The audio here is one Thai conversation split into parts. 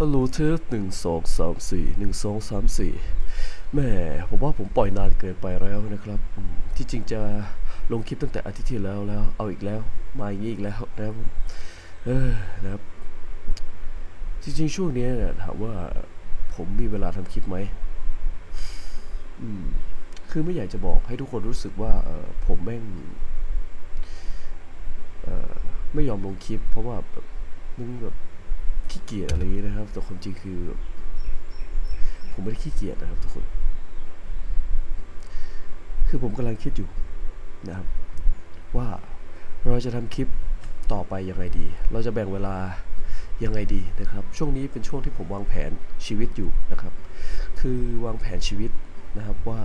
ฮัลโหลเทสหนึ่งสองสามสี่หนึ่งสองสามสี่แม่ผมว่าผมปล่อยนานเกินไปแล้วนะครับ ที่จริงจะลงคลิปตั้งแต่อาทิตย์ที่แล้วแล้ว เอาอีกแล้ว มาอย่างนี้อีกแล้วนะครับเออนะครับ จริงๆช่วงนี้เนี่ยถามว่าผมมีเวลาทำคลิปไหมอืมคือไม่อยากจะบอกให้ทุกคนรู้สึกว่าเออผมแม่งเออไม่ยอมลงคลิป เพราะว่าแบบมึงแบบ ขี้เกียจอะไรอย่างนี้นะครับแต่ความจริงคือ ผมไม่ได้ขี้เกียจนะครับทุกคน คือผมกำลังคิดอยู่นะครับ ว่าเราจะทำคลิปต่อไปยังไงดี เราจะแบ่งเวลายังไงดีนะครับ ช่วงนี้เป็นช่วงที่ผมวางแผนชีวิตอยู่นะครับ คือวางแผนชีวิตนะครับว่า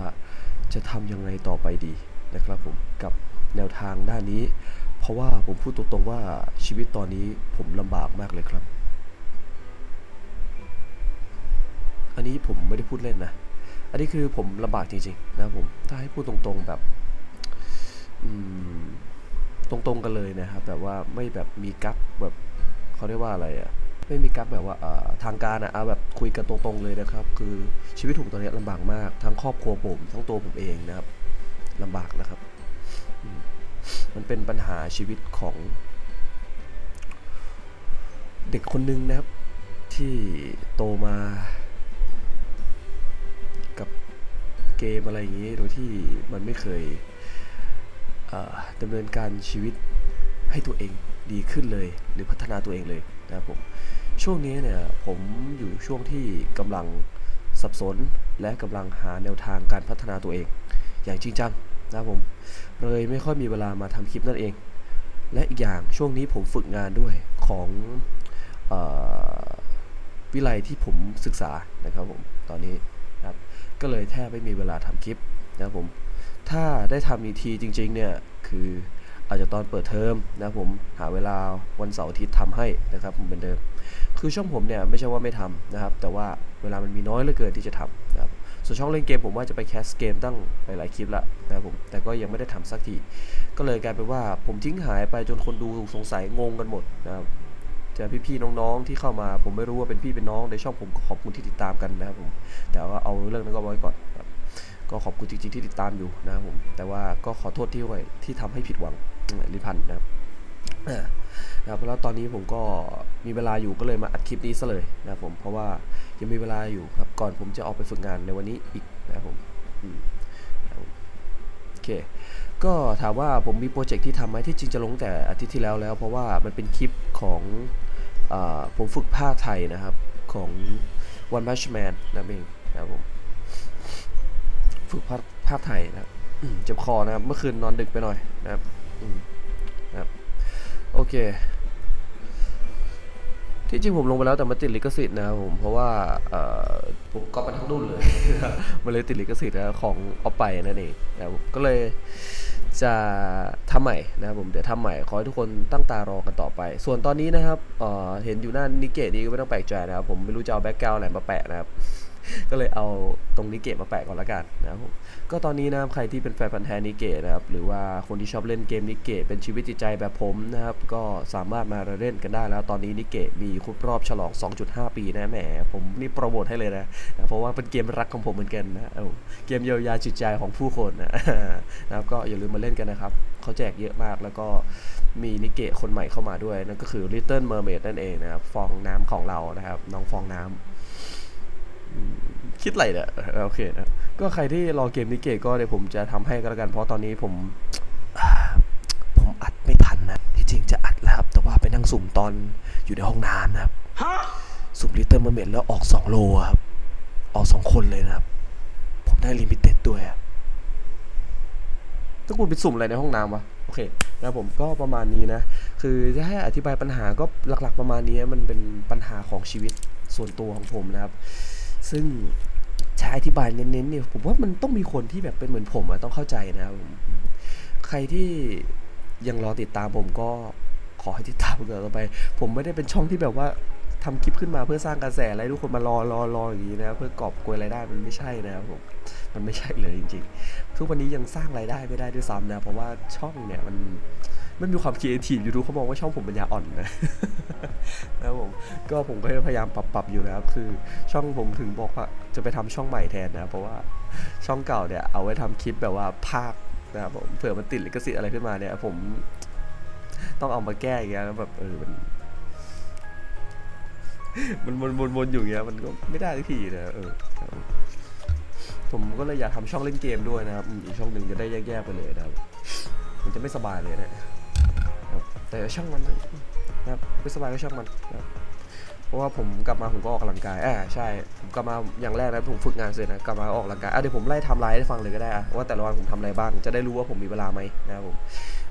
จะทำยังไงต่อไปดีนะครับผมกับแนวทางด้านนี้ เพราะว่าผมพูดตรงๆว่าชีวิตตอนนี้ผมลำบากมากเลยครับ นนี้ผมไม่ได้พูดเล่นนะ อันนี้คือผมลำบากจริงๆนะผม ถ้าให้พูดตรงๆแบบอืมตรงๆกันเลยนะครับ แบบว่าไม่แบบมีกั๊กแบบเขาเรียกว่าอะไรอะไม่มีกั๊กแบบว่าทางการอะเอาแบบคุยกันตรงๆเลยนะครับ คือชีวิตผมตอนนี้ลำบากมาก ทั้งครอบครัวผม ทั้งตัวผมเองนะครับลำบากนะครับมมันเป็นปัญหาชีวิตของ เด็กคนหนึ่งนะครับ ที่โตมา เกมอะไรอย่างนี้โดยที่มันไม่เคยเอ่อดำเนินการชีวิตให้ตัวเองดีขึ้นเลย หรือพัฒนาตัวเองเลยนะครับผมช่วงนี้เนี่ยผมอยู่ช่วงที่กำลังสับสนและกำลังหาแนวทางการพัฒนาตัวเอง อย่างจริงจังนะครับผมเลยไม่ค่อยมีเวลามาทำคลิปนั่นเอง และอีกอย่างช่วงนี้ผมฝึกงานด้วยของอวิไลที่ผมศึกษานะครับผมตอนนี้ นะครับ ก็เลยแทบไม่มีเวลาทำคลิปนะครับผม ถ้าได้ทำอีกทีจริงๆเนี่ยคืออาจจะตอนเปิดเทอมนะครับผมหาเวลาวันเสาร์อาทิตย์ทำให้นะครับผมเป็นเดิม คือช่องผมเนี่ยไม่ใช่ว่าไม่ทำนะครับ แต่ว่าเวลามันมีน้อยเหลือเกินที่จะทำนะครับส่วนช่องเล่นเกมผมว่าจะไปแคสเกมตั้งหลายๆคลิปละนะครับผมแต่ก็ยังไม่ได้ทำสักทีก็เลยกลายเป็นว่าผมทิ้งหายไปจนคนดูสงสัยงงกันหมดนะครับ เจอพี่ๆน้องๆที่เข้ามา ผมไม่รู้ว่าเป็นพี่เป็นน้องในช่องผมขอบคุณที่ติดตามกันนะครับผม แต่ว่าเอาเรื่องนั้นก็ไว้ก่อนครับก็ขอบคุณจริงๆที่ติดตามอยู่นะครับผม แต่ว่าก็ขอโทษที่ไว้ที่ทำให้ผิดหวังลิพันธ์นะครับนะครับแล้วตอนนี้ผมก็มีเวลาอยู่ก็เลยมาอัดคลิปนี้ซะเลยนะครับผมเพราะว่ายังมีเวลาอยู่ครับก่อนผมจะออกไปฝึกงานในวันนี้อีกนะครับผมโอเคก็ถามว่าผมมีโปรเจกต์ที่ทำไหมที่จริงจะลงแต่อาทิตย์ที่แล้วแล้ว เพราะว่ามันเป็นคลิปของ ผมฝึกภาไทยนะครับของ One Punch Man นั่นเองนะครับผมฝึกภาคภาไทยนะครับเจ็บคอนะครับ เมื่อคืนนอนดึกไปหน่อยนะครับนะครับ โอเค ที่จริงผมลงไปแล้วแต่มันติดลิขสิทธิ์นะครับผม เพราะว่าผมก็เป็นทั้งรุ่นเลย มันเลยติดลิขสิทธิ์นะของเอาไปนั่นเองนะครับผมก็เลย จะทำใหม่นะครับผมเดี๋ยวทำใหม่ขอให้ทุกคนตั้งตารอกันต่อไป ส่วนตอนนี้นะครับเเห็นอยู่หน้านิเกตนี่ก็ไม่ต้องแปลกใจนะครับผมไม่รู้จะเอาแบ็กกราวด์ไหนมาแปะนะครับ ก็เลยเอาตรงนิเกะมาแปะก่อนละกันนะครับก็ตอนนี้นะครับใครที่เป็นแฟนพันธ์แท้นิเกะนะครับหรือว่าคนที่ชอบเล่นเกมนิเกะเป็นชีวิตจิตใจแบบผมนะครับก็สามารถมาเล่นกันได้แล้ว ตอนนี้นิเกะมีครบรอบฉลอง 2.5 ปีนะแหมผมนี่โปรโมทให้เลยนะนะเพราะว่าเป็นเกมรักของผมเหมือนกันนะเเกมเยียวยาจิตใจของผู้คนนะนะครับก็อย่าลืมมาเล่นกันนะครับเขาแจกเยอะมากแล้วก็มีนิเกะคนใหม่เข้ามาด้วยนั่นก็คือ Little Mermaid นั่นเองนะครับฟองน้ำของเรานะครับ น้องฟองน้ำ คิดอะไรเนี่ยโอเคนะก็ใครที่รอเกมนี้เกตก็เดี๋ยวผมจะทำให้ก็แล้วกัน เพราะตอนนี้ผมผมอัดไม่ทันนะ ที่จริงจะอัดแล้วครับ แต่ว่าไปนั่งสุ่มตอนอยู่ในห้องน้ำนะครับสุ่มลิตเติ้ลเมอร์เมดแล้วออก2โลครับ ออก2คนเลยนะครับ ผมได้ลิมิเต็ดด้วยอะต้องคุณไปสุ่มอะไรในห้องน้ำวะโอเคนะครับผมก็ประมาณนี้นะ คือจะให้อธิบายปัญหาก็หลักๆประมาณนี้มันเป็นปัญหาของชีวิตส่วนตัวของผมนะครับ ซึ่ง จะอธิบายเน้นๆเนี่ยผมว่ามันต้องมีคนที่แบบเป็นเหมือนผมอะต้องเข้าใจนะครับผมใครที่ยังรอติดตามผมก็ขอให้ติดตามผมต่อไป ผมไม่ได้เป็นช่องที่แบบว่าทำคลิปขึ้นมาเพื่อสร้างกระแสอะไรทุกคนมารอรอรออย่างนี้นะเพื่อกอบโกยรายได้มันไม่ใช่นะครับผมมันไม่ใช่เลยจริง ๆ ทุกวันนี้ยังสร้างรายได้ไม่ได้ด้วยซ้ำนะ เพราะว่าช่องเนี่ยมัน ไม่มีความคิดเอทีฟยูทูบเขามองว่าช่องผมปัญญาอ่อนนะนะครับผมก็ผมก็พยายามปรับปรับอยู่นะครับ คือช่องผมถึงบอกว่าจะไปทำช่องใหม่แทนนะเพราะว่าช่องเก่าเนี่ยเอาไว้ทำคลิปแบบว่าภาคนะครับผมเผื่อมันติดลิขสิทธิ์อะไรขึ้นมาเนี่ยผมต้องเอามาแก้อย่างเงี้ยแล้วแบบเออมันมันวนวนวนอยู่อย่างเงี้ยมันก็ไม่ได้สักทีนะเออผมก็เลยอยากทำช่องเล่นเกมด้วยนะครับอีกช่องหนึ่งจะได้แยกๆไปเลยนะครับ มันจะไม่สบายเลยเนะ แต่ช่างมันนะครับไม่สบายก็ช่างมันนะครับเพราะว่าผมกลับมาผมก็ออกกำลังกายอ่าใช่ผมกลับมาอย่างแรกนะผมฝึกงานเสร็จนะกลับมาออกกำลังกายอะเดี๋ยวผมไล่ไทำลายให้ฟังเลยก็ได้อะว่าแต่ละวันผมทำอะไรบ้างจะได้รู้ว่าผมมีเวลาไหมนะครับผม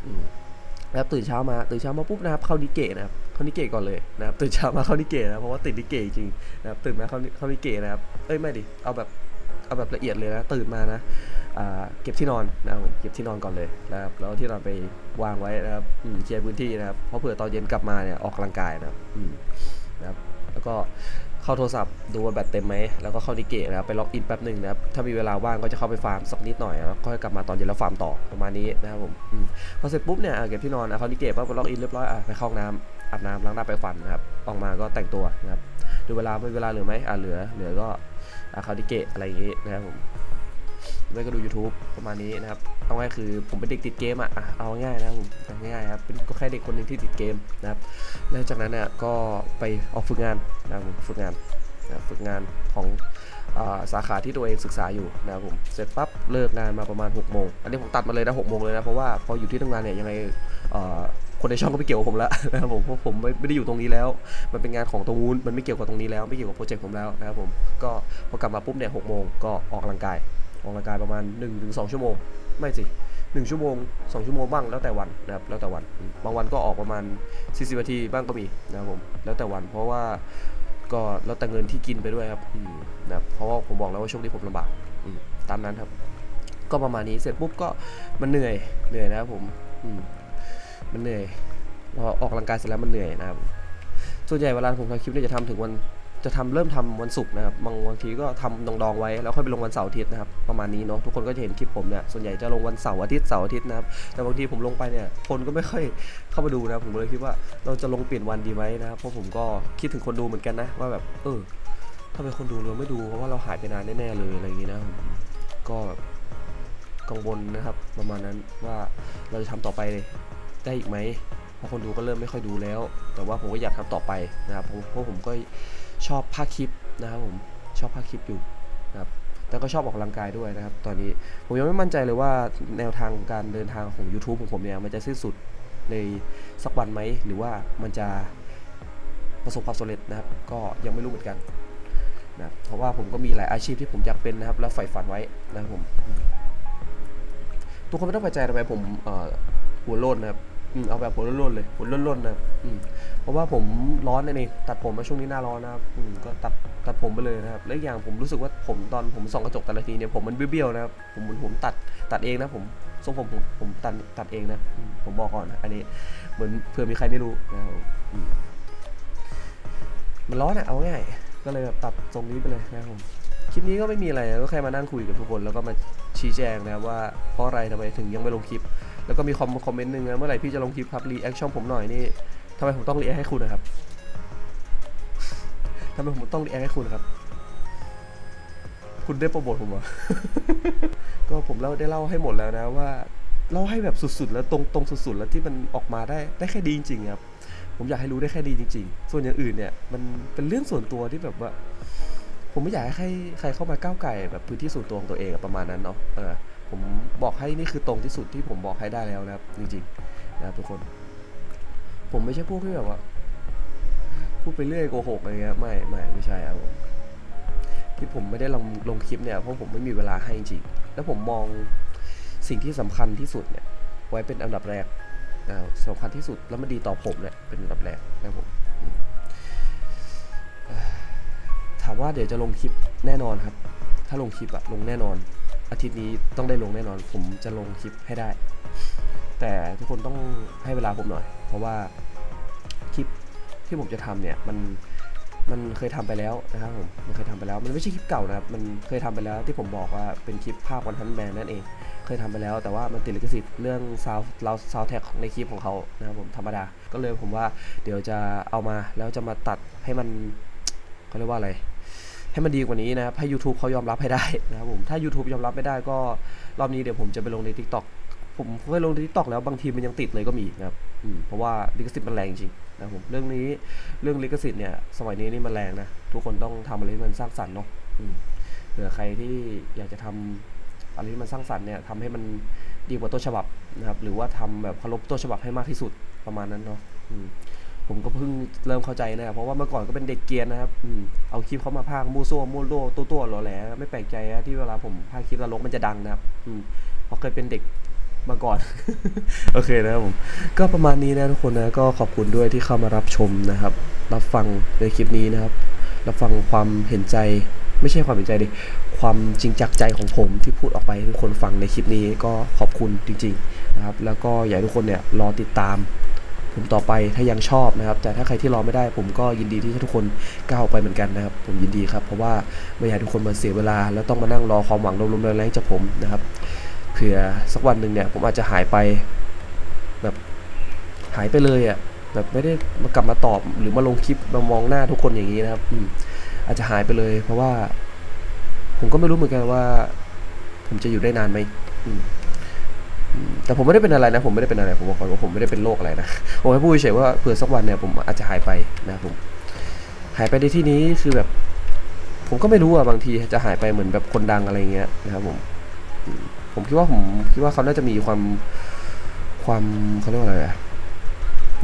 อืมแล้วตื่นเช้ามาตื่นเช้ามาปุ๊บนะครับเข้านิเกะนะครับเข้านิเกะก่อนเลยนะครับตื่นเช้ามาเข้านิเกะนะเพราะว่าติดนิเกะจริงนะครับตื่นมาเข้านิเข้านิเกะนะครับเอ้ยไม่ดิเอาแบบเอาแบบละเอียดเลยนะตื่นมานะ เก็บที่นอนนะครับเก็บที่นอนก่อนเลยนะครับแล้วที่นอนไปวางไว้นะครับเคลียร์พื้นที่นะครับเพราะเผื่อตอนเย็นกลับมาเนี่ยออกกำลังกายนะครับนะครับแล้วก็เข้าโทรศัพท์ดูว่าแบตเต็มไหมแล้วก็เข้านิเกะนะครับไปล็อกอินแป๊บหนึ่งนะครับถ้ามีเวลาว่างก็จะเข้าไปฟาร์มสักนิดหน่อยแล้วก็กลับมาตอนเย็นแล้วฟาร์มต่อประมาณนี้นะครับผมพอเสร็จปุ๊บเนี่ยเก็บที่นอนเข้านิเกะปั๊บไปล็อกอินเรียบร้อยอะไปเข้าห้องน้ำอาบน้ำล้างหน้าไปฟันนะครับออกมาก็แต่งตัวนะครับดูเวลาไม่เวลาเหลือไหมอะเหลือเหลือก็เข้านิเกะอะไรอย่างงี้นะครับผม ไม่ก็ดู YouTube ประมาณนี้นะครับเอาง่ายคือผมเป็นเด็กติดเกมอะเอาง่ายนะครับผมง่ายๆครับเป็นก็แค่เด็กคนหนึ่งที่ติดเกมนะครับแล้วจากนั้นเนี่ยก็ไปออกฝึกงานนะครับฝึกงานนะฝึกงานของสาขาที่ตัวเองศึกษาอยู่นะครับผมเสร็จปั๊บเลิกงานมาประมาณ6กโมงอันนี้ผมตัดมาเลยนะหกโมงเลยนะเพราะว่าพออยู่ที่ทำงานเนี่ยยังไงคนในช่องก็ไม่เกี่ยวกับผมแล้วนะครับผมเพราะผมไม่ไม่ได้อยู่ตรงนี้แล้ว มันเป็นงานของตรงนู้นมันไม่เกี่ยวกับตรงนี้แล้วไม่เกี่ยวกับโปรเจกต์ผมแล้วนะครับผมก็พอกลับมาปุ๊บเนี่ยหกโมงก็ออกกำลังกาย ออกกำลังกายประมาณ 1-2ถึงชั่วโมง ไม่สิ 1 ชั่วโมง 2 ชั่วโมงบ้างแล้วแต่วันนะครับแล้วแต่วัน บางวันก็ออกประมาณ 40นาทีบ้างก็มีนะครับผมแล้วแต่วันเพราะว่าก็แล้วแต่เงินที่กินไปด้วยครับนะครับเพราะว่าผมบอกแล้วว่าช่วงนี้ผมลำบากตามนั้นครับ ก็ประมาณนี้เสร็จปุ๊บก็มันเหนื่อยเหนื่อยนะครับผมมมันเหนื่อยพอออกกำลังกายเสร็จแล้วมันเหนื่อยนะครับส่วนใหญ่เวลาผมทำคลิปเนี่ยจะทำถึงวัน จะทำเริ่มทำวันศุกร์นะครับบางบางทีก็ทำดองๆไว้แล้วค่อยไปลงวันเสาร์อาทิตย์นะครับประมาณนี้เนาะทุกคนก็จะเห็นคลิปผมเนี่ยส่วนใหญ่จะลงวันเสาร์อาทิตย์เสาร์อาทิตย์นะครับแต่บางทีผมลงไปเนี่ยคนก็ไม่ค่อยเข้ามาดูนะผมเลยคิดว่าเราจะลงเปลี่ยนวันดีไหมนะครับเพราะผมก็คิดถึงคนดูเหมือนกันนะว่าแบบเออถ้าเป็นคนดูเราไม่ดูเพราะว่าเราหายไปนานแน่ๆเลยอะไรอย่างนี้นะผมก็กังวลนะครับประมาณนั้นว่าเราจะทำต่อไปได้อีกไหม เพราะคนดูก็เริ่มไม่ค่อยดูแล้ว แต่ว่าผมก็อยากทำต่อไปนะครับเพราะผมก็ชอบภาคคลิปนะครับผมชอบภาคคลิปอยู่นะครับแต่ก็ชอบออกกำลังกายด้วยนะครับ ตอนนี้ผมยังไม่มั่นใจเลยว่าแนวทางการเดินทางของ YouTube ของผมเนี่ยมันจะสิ้นสุดในสักวันไหม หรือว่ามันจะประสบความสำเร็จนะครับ ก็ยังไม่รู้เหมือนกันนะเพราะว่าผมก็มีหลายอาชีพที่ผมอยากเป็นนะครับ แล้วใฝ่ฝันไว้นะครับผม ทุกคนไม่ต้องไปใจทำไมผมหัวโลนนะครับ เอาแบบหัวโลนๆเลยหัวโลนๆนะเพราะว่าผมร้อนนะนี่ตัดผมมาช่วงนี้หน้าร้อนนะครับก็ตัดตัดผมไปเลยนะครับและอย่างผมรู้สึกว่าผมตอนผมส่องกระจกแต่ละทีเนี่ยผมมันเบี้ยวๆนะครับผมผมตัดตัดเองนะผมทรงผมผมผมตัดตัดเองนะผมบอกก่อนนะอันนี้เหมือนเผื่อมีใครไม่รู้นะครับมันร้อนอะเอาง่ายก็เลยแบบตัดทรงนี้ไปเลยนะครับผมคลิปนี้ก็ไม่มีอะไรก็แค่มานั่งคุยกับทุกคนแล้วก็มาชี้แจงนะครับว่าเพราะอะไรทำไมถึงยังไม่ลงคลิป แล้วก็มีคอมคอมเมนต์หนึ่งนะเมื่อไหร่พี่จะลงคลิปครับรีแอคช่องผมหน่อยนี่ทำไมผมต้องรีแอคให้คุณนะครับทำไมผมต้องรีแอคให้คุณนะครับ คุณได้โปรโมทผมเหรอ ก็ผมเล่าได้เล่าให้หมดแล้วนะว่าเล่าให้แบบสุดๆ แล้วตรงตรงสุดๆ แล้วที่มันออกมาได้ได้แค่ดีจริงๆครับ ผมอยากให้รู้ได้แค่ดีจริง ๆ ส่วนอย่างอื่นเนี่ย มันเป็นเรื่องส่วนตัวที่แบบว่า ผมไม่อยากให้ใครใครเข้ามาก้าวไก่แบบพื้นที่ส่วนตัวของตัวเองประมาณนั้นเนาะเออ ผมบอกให้นี่คือตรงที่สุดที่ผมบอกให้ได้แล้วนะครับ จริงๆนะครับทุกคน ผมไม่ใช่พวกที่แบบว่าพูดไปเรื่อยโกหกอะไรเงี้ยไม่ไม่ไม่ใช่ครับผมที่ผมไม่ได้ลงลงคลิปเนี่ยเพราะผมไม่มีเวลาให้จริงแล้วผมมองสิ่งที่สำคัญที่สุดเนี่ย ไว้เป็นอันดับแรกนะสำคัญที่สุดแล้วมันดีต่อผมเนี่ยเป็นอันดับแรกนะผมถามว่าเดี๋ยวจะลงคลิปแน่นอนครับ ถ้าลงคลิปอะลงแน่นอน อาทิตย์นี้ต้องได้ลงแน่นอน ผมจะลงคลิปให้ได้ แต่ทุกคนต้องให้เวลาผมหน่อย เพราะว่าคลิปที่ผมจะทำเนี่ยมันมันเคยทำไปแล้วนะครับผมมันเคยทำไปแล้ว มันไม่ใช่คลิปเก่านะครับ มันเคยทำไปแล้วที่ผมบอกว่าเป็นคลิปภาพวันทันแมนนั่นเอง เคยทำไปแล้วแต่ว่ามันติดลิขสิทธิ์เรื่องซาวเราซาวแท็กในคลิปของเขานะครับผมธรรมดา ก็เลยผมว่าเดี๋ยวจะเอามาแล้วจะมาตัดให้มันเขาเรียกว่าอะไร ให้มันดีกว่านี้นะครับให้ YouTube เขายอมรับให้ได้นะครับผมถ้า YouTube ยอมรับไม่ได้ก็รอบนี้เดี๋ยวผมจะไปลงใน TikTok ผมเคยลงใน TikTok แล้วบางทีมันยังติดเลยก็มีนะครับอืมเพราะว่าลิขสิทธิ์มันแรงจริงนะครับผมเรื่องนี้เรื่องลิขสิทธิ์เนี่ยสมัยนี้นี่มันแรงนะทุกคนต้องทำอะไรที่มันสร้างสรรค์เนาะอืมเผื่อใครที่อยากจะทำอะไรที่มันสร้างสรรค์เนี่ยทำให้มันดีกว่าต้นฉบับนะครับหรือว่าทำแบบเคารพต้นฉบับให้มากที่สุดประมาณนั้นเนาะอืม ผมก็เพิ่งเริ่มเข้าใจนะครับ เพราะว่าเมื่อก่อนก็เป็นเด็กเกรียนนะครับอืมเอาคลิปเขามาพากมูซั่วมู่โลตัวตัวหล่อแหลไม่แปลกใจนะที่เวลาผมพากคลิปนรกมันจะดังนะครับอืมเพราะเคยเป็นเด็กมาก่อน โอเคนะครับผม ก็ประมาณนี้นะทุกคนนะ ก็ขอบคุณด้วยที่เข้ามารับชมนะครับ รับฟังในคลิปนี้นะครับ รับฟังความเห็นใจ ไม่ใช่ความเห็นใจดิ ความจริงจักใจของผมที่พูดออกไปให้ทุกคนฟังในคลิปนี้ก็ขอบคุณจริง ๆ นะครับ แล้วก็อยากให้ทุกคนเนี่ยรอติดตาม ผมต่อไปถ้ายังชอบนะครับ แต่ถ้าใครที่รอไม่ได้ ผมก็ยินดีที่ทุกคนก้าวไปเหมือนกันนะครับ ผมยินดีครับเพราะว่าไม่อยากทุกคนมาเสียเวลา แล้วต้องมานั่งรอความหวังลมๆแรงๆจากผมนะครับเผื่อสักวันหนึ่งเนี่ยผมอาจจะหายไปแบบหายไปเลยอะ่ะแบบไม่ได้มากลับมาตอบหรือมาลงคลิปมามองหน้าทุกคนอย่างนี้นะครับอืมอาจจะหายไปเลย เพราะว่า ผมก็ไม่รู้เหมือนกันว่า ผมจะอยู่ได้นานไหมอืม แต่ผมไม่ได้เป็นอะไรนะ ผมไม่ได้เป็นอะไร ผมบอกก่อนว่าผมไม่ได้เป็นโรคอะไรนะ ผมแค่พูดเฉยว่าเผื่อสักวันเนี่ยผมอาจจะหายไปนะผม หายไปในที่นี้คือแบบ ผมก็ไม่รู้อะบางทีจะหายไปเหมือนแบบคนดังอะไรเงี้ยนะครับผมผมคิดว่าผมคิดว่าเขาน่าจะมีความความเขาเรียกว่าอะไรอะ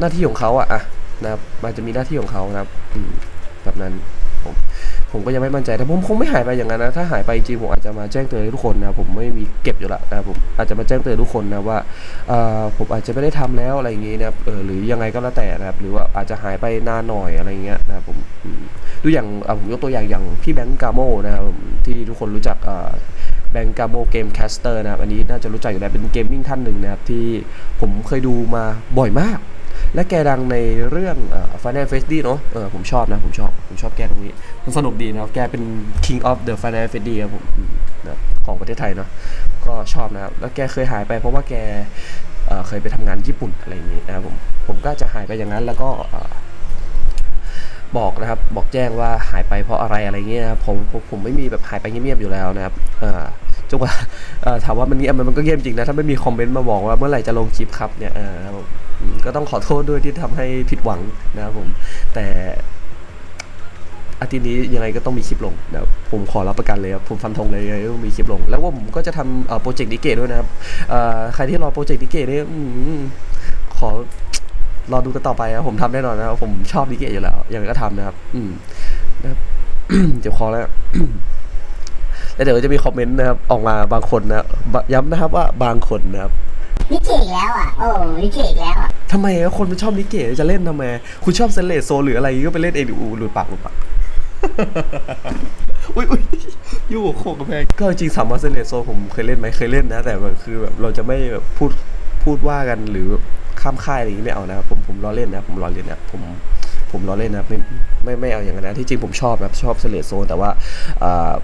หน้าที่ของเขาอะอะนะครับมันจะมีหน้าที่ของเขานะครับแบบนั้นผม ผมก็ยังไม่มั่นใจแต่ผมคงไม่หายไปอย่างนั้นนะถ้าหายไปจริงผมอาจจะมาแจ้งเตือนทุกคนนะผมไม่มีเก็บอยู่ละนะผมอาจจะมาแจ้งเตือนทุกคนนะว่าผมอาจจะไม่ได้ทำแล้วอะไรอย่างงี้นะครับเออหรือยังไงก็แล้วแต่นะครับหรือว่าอาจจะหายไปนานหน่อยอะไรเงี้ยนะครับผมดูอย่างอะผมยกตัวอย่างอย่างพี่แบงก์กาโมนะครับที่ทุกคนรู้จักแบงก์กาโมเกมแคสเตอร์นะครับอันนี้น่าจะรู้จักอยู่แล้วเป็นเกมมิ่งท่านหนึ่งนะครับที่ผมเคยดูมาบ่อยมาก และแกดังในเรื่องเอ่อ Final Fantasy เนอะเออผมชอบนะผมชอบผมชอบแกตรงนี้ มันสนุกดีนะครับ แกเป็น King of the Final Fantasy ครับผมนะของประเทศไทยเนาะก็ชอบนะครับ แล้วแกเคยหายไปเพราะว่าแกเเคยไปทำงานญี่ปุ่นอะไรอย่างนี้นะครับผมผมก็จะหายไปอย่างนั้นแล้วก็บอกนะครับบอกแจ้งว่าหายไปเพราะอะไรอะไรเงี้ยนะครับผมผมผมไม่มีแบบหายไปเงียบๆอยู่แล้วนะครับจนกว่าถามว่ามันเงียบมมันก็เงียบจริงนะถ้าไม่มีคอมเมนต์มาบอกว่าเมื่อไหร่จะลงคลิปครับเนี่ย ก็ต้องขอโทษด้วยที่ทำให้ผิดหวังนะครับผม แต่อาทิตย์นี้ยังไงก็ต้องมีคลิปลงนะครับผมขอรับประกันเลยครับผมฟันธงเลยยังไงก็ต้องมีคลิปลง แล้วว่าผมก็จะทำโปรเจกต์นิเกะด้วยนะครับใครที่รอโปรเจกต์นิเกะเนี่ยขอรอดูกันต่อไปครับผมทำแน่นอนนะครับผมชอบนิเกะอยู่แล้วยังไงก็ทำนะครับ อืมนะครับเจ็บคอแล้วแล้วเดี๋ยวจะมีคอมเมนต์นะครับออกมาบางคนนะบะย้ำนะครับว่าบางคนนะครับ ลิเกอีกแล้วอะ โอ้ลิเกอีกแล้วอะ ทำไมอะคนมันชอบนิเกะจะเล่นทำไม คุณชอบเซเลโซหรืออะไรก็ไปเล่นเองดิอูหรือปากหรือปาก อุ้ยอุ้ยอยู่หัวโขกกระแพงก็จริงสามารถเซเลโซผมเคยเล่นไหมเคยเล่นนะ แต่มันคือแบบเราจะไม่แบบพูดพูดว่ากันหรือข้ามค่ายอะไรอย่างนี้ไม่เอานะครับผมผมล้อเล่นนะ ผมล้อเล่นนะผม ผมล้อเล่นนะไม่ไม่ไม่เอาอย่างนั้นนะที่จริงผมชอบนะชอบเซเลโซนแต่ว่า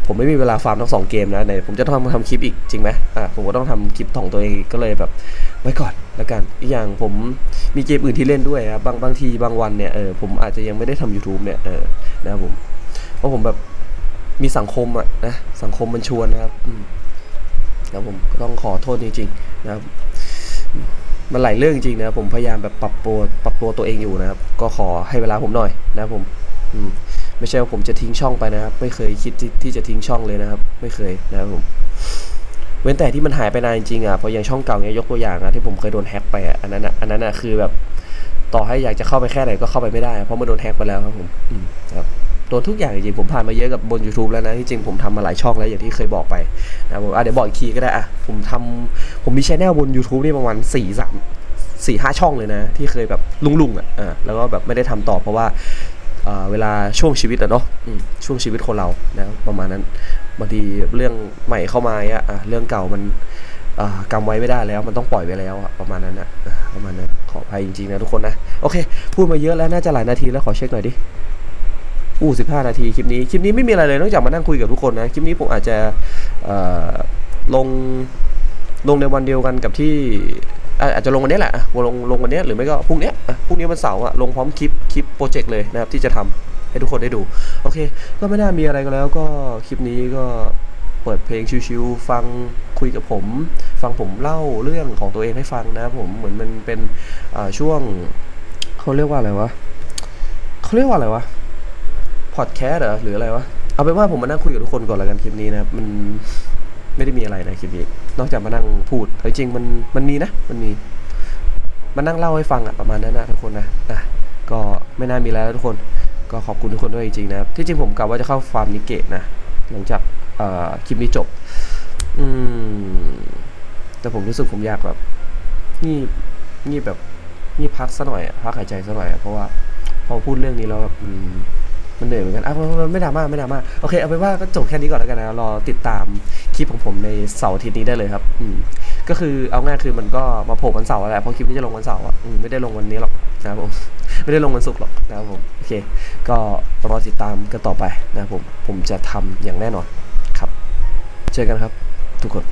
ผมไม่มีเวลาฟาร์มทั้งสองเกมนะไหนผมจะต้องทำคลิปอีกจริงไหมอ่าผมก็ต้องทำคลิปของตัวเองก็เลยแบบไว้ก่อนแล้วกันอีกอย่างผมมีเกมอื่นที่เล่นด้วยครับบางบางทีบางวันเนี่ยเออผมอาจจะยังไม่ได้ทำ YouTube เนี่ยเออนะครับผมเพราะผมแบบมีสังคมอะนะสังคมมันชวนนะครับอืมแล้วผมก็ต้องขอโทษจริงๆนะครับ มันหลายเรื่องจริงนะผมพยายามแบบปรับตัวปรับตัวตัวเองอยู่นะครับ ก็ขอให้เวลาผมหน่อยนะครับผมไม่ใช่ว่าผมจะทิ้งช่องไปนะครับ ไม่เคยคิดที่ที่จะทิ้งช่องเลยนะครับ ไม่เคยนะครับผม เว้นแต่ที่มันหายไปนานจริงอะเพราะอย่างช่องเก่าเนี้ยยกตัวอย่างนะที่ผมเคยโดนแฮ็กไปอะอันนั้นอะอันนั้นอะคือแบบ ต่อให้อยากจะเข้าไปแค่ไหนก็เข้าไปไม่ได้ เพราะมันโดนแฮ็กไปแล้วครับผมอืมครับ โดนทุกอย่างจริงผมผ่านมาเยอะกับบน YouTube แล้วนะที่จริงผมทำมาหลายช่องแล้วอย่างที่เคยบอกไปนะผมเดี๋ยวบอกอีกทีก็ได้อะผมทำผมมีชแนลบน YouTube นี่ประมาณสี่สามสี่ห้าช่องเลยนะ ที่เคยแบบลุงๆอะอ่าแล้วก็แบบไม่ได้ทำต่อเพราะว่าเเวลาช่วงชีวิตอะเนาะช่วงชีวิตคนเรานะประมาณนั้นบางทีเรื่องใหม่เข้ามาอะเรื่องเก่ามันกำไว้ไม่ได้แล้ว มันต้องปล่อยไปแล้วอะประมาณนั้นอะอะประมาณนั้นขออภัยจริงๆนะทุกคนนะโอเค พูดมาเยอะแล้วน่าจะหลายนาทีแล้วขอเช็คหน่อยดิ อู้สิบห้านาทีคลิปนี้ คลิปนี้ไม่มีอะไรเลยนอกจากมานั่งคุยกับทุกคนนะ คลิปนี้ผมอาจจะลงลงในวันเดียวกันกับที่อาจจะลงวันนี้แหละลงลงวันนี้หรือไม่ก็พรุ่งนี้พรุ่งนี้วันเสาร์อะลงพร้อมคลิปคลิปโปรเจกต์เลยนะครับที่จะทำให้ทุกคนได้ดู โอเค ก็ไม่น่ามีอะไรก็แล้วก็คลิปนี้ก็เปิดเพลงชิวๆฟังคุยกับผม ฟังผมเล่าเรื่องของตัวเองให้ฟังนะผมเหมือนมันเป็นช่วงเขาเรียกว่าอะไรวะเขาเรียกว่าอะไรวะ พอดแคสต์เหรอหรืออะไรวะ เอาเป็นว่าผมมานั่งคุยกับทุกคนก่อนแล้วกันคลิปนี้นะครับมันไม่ได้มีอะไรนะคลิปนี้ นอกจากมานั่งพูดแต่จริงมันมันมีนะ มันมีมานั่งเล่าให้ฟังอะประมาณนั้นนะทุกคนนะอะก็ไม่น่ามีอะไรแล้วทุกคนก็ขอบคุณทุกคนด้วยจริงๆนะครับที่จริงผมกะว่าจะเข้าฟาร์มนิเกะนะหลังจากคลิปนี้จบ อืม แต่ผมรู้สึกผมอยากแบบงีบงีบแบบงีบพักซะหน่อยพักหายใจซะหน่อยเพราะว่าพอพูดเรื่องนี้แล้วแบบอื มันเหนื่อยเหมือนกันอะไม่ไม่ดราม่าไม่ดราม่าโอเคเอาเป็นว่าก็จบแค่นี้ก่อนแล้วกันนะรอติดตามคลิปของผมในเสาร์อาทิตย์นี้ได้เลยครับ อืมก็คือเอาง่ายคือมันก็มาโผล่วันเสาร์แหละเพราะคลิปนี้จะลงวันเสาร์อะอืมไม่ได้ลงวันนี้หรอกนะครับผมไม่ได้ลงวันศุกร์หรอกนะครับผมโอเค ก็รอติดตามกันต่อไปนะครับผมผมจะทำอย่างแน่นอนครับ เจอกันครับ ทุกคน